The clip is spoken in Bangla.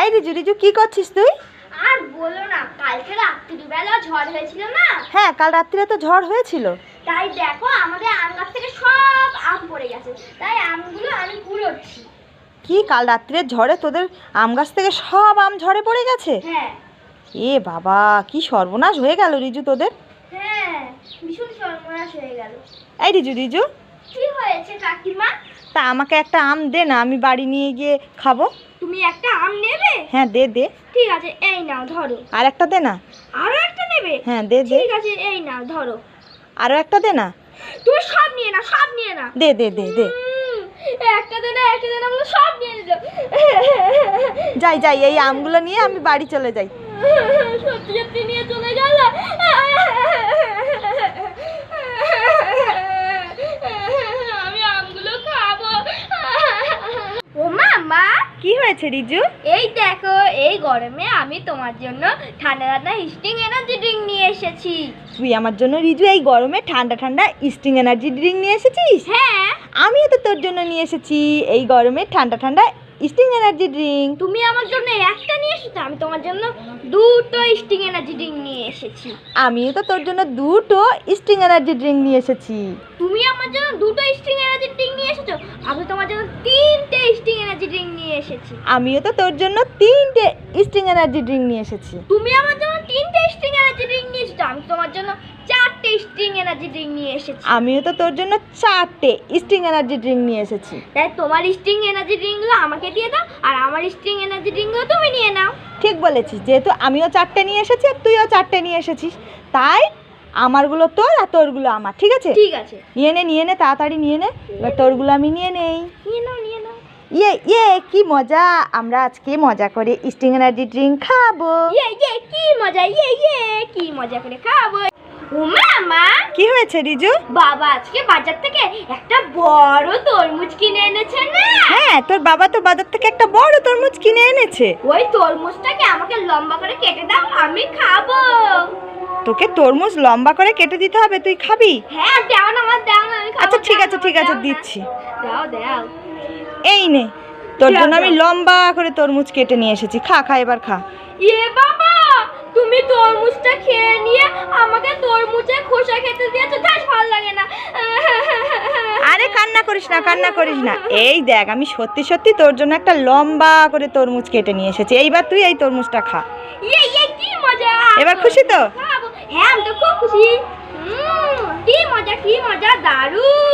এই রিজু রিজু কি করছিস তুই? আর বলো না কালকে রাত্রিবেলা ঝড় হয়েছিল না? হ্যাঁ কাল রাত্রিরে তো ঝড় হয়েছিল। তাই দেখো আমাদের আম গাছ থেকে সব আম পড়ে গেছে। তাই আমগুলো আমি কুড়োচ্ছি। কি কাল রাত্রিরে ঝড়ে তোদের আম গাছ থেকে সব আম ঝড়ে পড়ে গেছে? হ্যাঁ। এ বাবা কি সর্বনাশ হয়ে গেল রিজু তোদের। হ্যাঁ ভীষণ সর্বনাশ হয়ে গেল। এই রিজু রিজু। কি হয়েছে কাকিমা? তা আমাকে একটা আম দে না আমি বাড়ি নিয়ে গিয়ে খাব। তুমি একটা আম নেবে? হ্যাঁ দে দে। ঠিক আছে এই নাও ধরো। আর একটা দে না। আরও একটা নেবে? হ্যাঁ দে দে। ঠিক আছে এই নাও ধরো। আরও একটা দে না? তুমি সব নিয়ে না সব নিয়ে না দে দে দে দে। একটা দে না একটা দে না বলে সব নিয়ে নিল। যাই যাই এই আমগুলো নিয়ে আমি বাড়ি চলে যাই। সত্যি সত্যি নিয়ে চলে গেল আমি আমগুলো খাব ও মা কি হয়েছে রিজু? এই দেখো এই গরমে আমি তোমার জন্য ঠান্ডা ঠান্ডা ইস্টিং এনার্জি ড্রিঙ্ক নিয়ে এসেছি। তুই আমার জন্য রিজু এই গরমে ঠান্ডা ঠান্ডা স্টিং এনার্জি ড্রিঙ্ক নিয়ে এসেছিস? হ্যাঁ। আমিও তো তোর জন্য নিয়ে এসেছি এই গরমে ঠান্ডা ঠান্ডা স্টিং এনার্জি ড্রিঙ্ক। তুমি আমার জন্য এসেছ আমি তোমার জন্য দুটো স্টিং এনার্জি ড্রিঙ্ক নিয়ে এসেছি আমিও তো তোর জন্য দুটো স্টিং এনার্জি ড্রিঙ্ক নিয়ে এসেছি তুমি আমার জন্য দুটো স্টিং এনার্জি ড্রিঙ্ক নিয়ে এসেছ আমি তোমার জন্য তিনটে স্টিং এনার্জি ড্রিঙ্ক নিয়ে এসেছি আমিও তো তোর জন্য তিনটে স্টিং এনার্জি ড্রিঙ্ক নিয়ে এসেছি তুমি আমার জন্য তিনটে স্টিং এনার্জি ড্রিঙ্ক নিয়ে এসেছ আমি তোমার জন্য চারটে স্টিং এনার্জি ড্রিঙ্ক নিয়ে এসেছি আমিও তো তোর জন্য চারটে স্টিং এনার্জি ড্রিঙ্ক নিয়ে এসেছি তাই তোমার স্টিং এনার্জি ড্রিঙ্কগুলো আমাকে দিয়ে দাও আর আমার স্টিং এনার্জি ড্রিঙ্কগুলো তুমি নিয়ে নাও ঠিক বলেছিস যেহেতু আমিও চারটে নিয়ে এসেছি আর তুইও চারটে নিয়ে এসেছিস। তাই আমারগুলো তোর আর তোরগুলো আমার ঠিক আছে? ঠিক আছে। নিয়ে নে নিয়ে নে তাড়াতাড়ি নিয়ে নে। এবার তোরগুলো আমি নিয়ে নেই। নিয়ে নাও নিয়ে নাও। ইয়ে ইয়ে কি মজা। আমরা আজকে মজা করে স্টিং এনার্জি ড্রিঙ্ক খাব। ইয়ে ইয়ে কি মজা ইয়ে ইয়ে কি মজা করে খাব। ও মামা। কি হয়েছে রিজু? বাবা আজকে বাজার থেকে একটা বড় তরমুজ কিনে এনেছে না? হ্যাঁ তোর বাবা তো বাজার থেকে একটা বড় তরমুজ কিনে এনেছে। ওই তরমুজটাকে আমাকে লম্বা করে কেটে দাও আমি খাব। তোকে তরমুজ লম্বা করে কেটে দিতে হবে তুই খাবি? হ্যাঁ দাও না আমার দাও না আমি খাব, আচ্ছা ঠিক আছে ঠিক আছে দিচ্ছি। দাও দাও এই নে তোর জন্য আমি লম্বা করে তরমুজ কেটে নিয়ে এসেছি। খা খা এবার খা। ইয়ে বাবা তুমি তরমুজটা খেয়ে নিয়ে আমাকে তরমুজের খোসা খেতে দিয়েছ তাই ভালো লাগে না। করিস না কান্না করিস না। এই দেখ আমি সত্যি সত্যি তোর জন্য একটা লম্বা করে তরমুজ কেটে নিয়ে এসেছি। এইবার তুই এই তরমুজটা খা। ইয়ে ইয়ে এবার খুশি তো? হ্যাঁ আমি তো খুব খুশি। কি মজা কি মজা দারুণ।